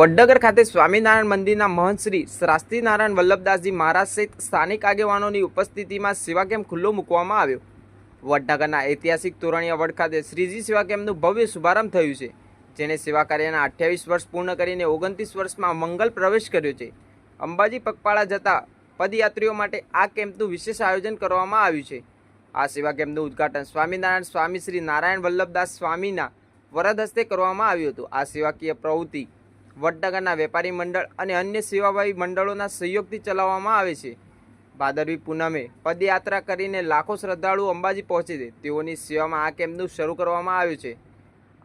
વડનગર ખાતે સ્વામિનારાયણ મંદિરના મહંત શ્રી શાસ્ત્રી નારાયણ વલ્લભદાસજી મહારાજ સહિત સ્થાનિક આગેવાનોની ઉપસ્થિતિમાં સેવા ખુલ્લો મૂકવામાં આવ્યો. વડનગરના ઐતિહાસિક તોરણીયા વડ ખાતે શ્રીજી સેવા કેમ્પનું ભવ્ય શુભારંભ થયું છે, જેણે સેવા કાર્યના અઠ્યાવીસ વર્ષ પૂર્ણ કરીને ઓગણત્રીસ વર્ષમાં મંગલ પ્રવેશ કર્યો છે. અંબાજી પગપાળા જતા પદયાત્રીઓ માટે આ કેમ્પનું વિશેષ આયોજન કરવામાં આવ્યું છે. આ સેવા કેમ્પનું ઉદ્ઘાટન સ્વામિનારાયણ સ્વામી શ્રી નારાયણ વલ્લભદાસ સ્વામીના વરદ હસ્તે કરવામાં આવ્યું હતું. આ સેવાકીય પ્રવૃત્તિ વડનગરના વેપારી મંડળ અને અન્ય સેવાભાવી મંડળોના સહયોગથી ચલાવવામાં આવે છે. ભાદરવી પૂનમે પદયાત્રા કરીને લાખો શ્રદ્ધાળુઓ અંબાજી પહોંચે છે. તેઓની સેવામાં આ કેમ્પનું શરૂ કરવામાં આવ્યું છે.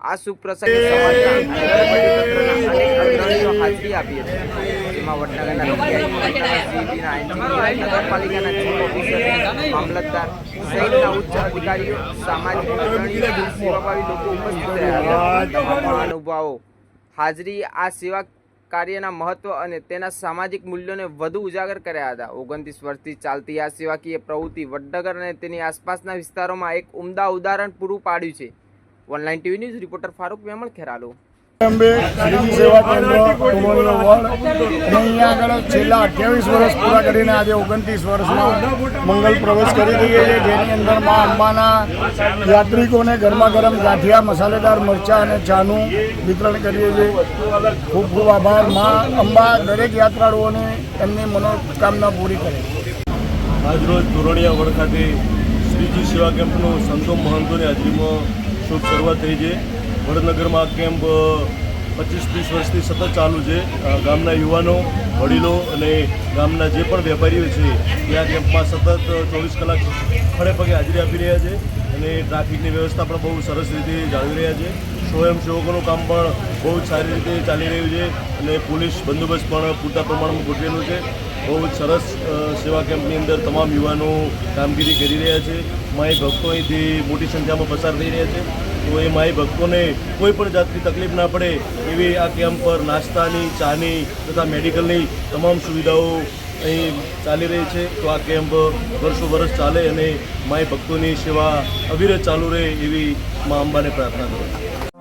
આ શુભ પ્રસંગે સમાજના વહીવટી તંત્રના અનેક અગ્રણીઓ હાજરી આપી હતા. મહાનુભાવો હાજરી આ સેવા કાર્યના મહત્વ અને તેના સામાજિક મૂલ્યોને વધુ ઉજાગર કર્યા હતા. ઓગણત્રીસ વર્ષથી ચાલતી આ સેવાકીય પ્રવૃત્તિ વડનગર અને તેની આસપાસના વિસ્તારોમાં એક ઉમદા ઉદાહરણ પૂરું પાડ્યું છે. Online TV news reporter Farooq Meman Kheralu. Ambe Shri Seva Kendra વડ અને અહીંયા આગળ છેલ્લા અઠ્યાવીસ વર્ષ પૂરા કરીને આજે ઓગણત્રીસ વર્ષમાં મંગલ પ્રવેશ કરી દઈએ છીએ જેની અંદર મા અંબાના યાત્રિકોને ગરમા ગરમ ગાંઠિયા, મસાલેદાર મરચાં અને ચાનું વિતરણ કરીએ છીએ. ખૂબ ખૂબ આભાર. મા અંબા દરેક યાત્રાળુઓને એમની મનોકામના પૂરી કરે. આજરોજ ધોરણિયા વડ ખાતે શ્રીજી સેવા કેમ્પનું સંતો મહંતોની હાજરીમાં શુભ શરૂઆત થઈ છે. વડનગરમાં કેમ્પ પચીસ ત્રીસ વર્ષથી સતત ચાલુ છે. ગામના યુવાનો, વડીલો અને ગામના જે પણ વેપારીઓ છે તે આ કેમ્પમાં સતત ચોવીસ કલાક ખડે પગે હાજરી આપી રહ્યા છે અને ટ્રાફિકની વ્યવસ્થા પણ બહુ સરસ રીતે જાળવી રહ્યા છે. સ્વયંસેવકોનું કામ પણ બહુ સારી રીતે ચાલી રહ્યું છે અને પોલીસ બંદોબસ્ત પણ પૂરતા પ્રમાણમાં ગોઠવેલું છે. બહુ જ સરસ સેવા કેમ્પની અંદર તમામ યુવાનો કામગીરી કરી રહ્યા છે. માય ભક્તો અહીંથી મોટી સંખ્યામાં પસાર થઈ રહ્યા છે. તો એ માય ભક્તોને કોઈ પણ જાતની તકલીફ ના પડે એવી આ કેમ્પ પર નાસ્તાની, ચાની તથા મેડિકલની તમામ સુવિધાઓ અહીં ચાલી રહી છે. તો આ કેમ્પ વર્ષો વર્ષ ચાલે અને માય ભક્તોની સેવા અવિરત ચાલુ રહે એવી મા અંબાને પ્રાર્થના કરું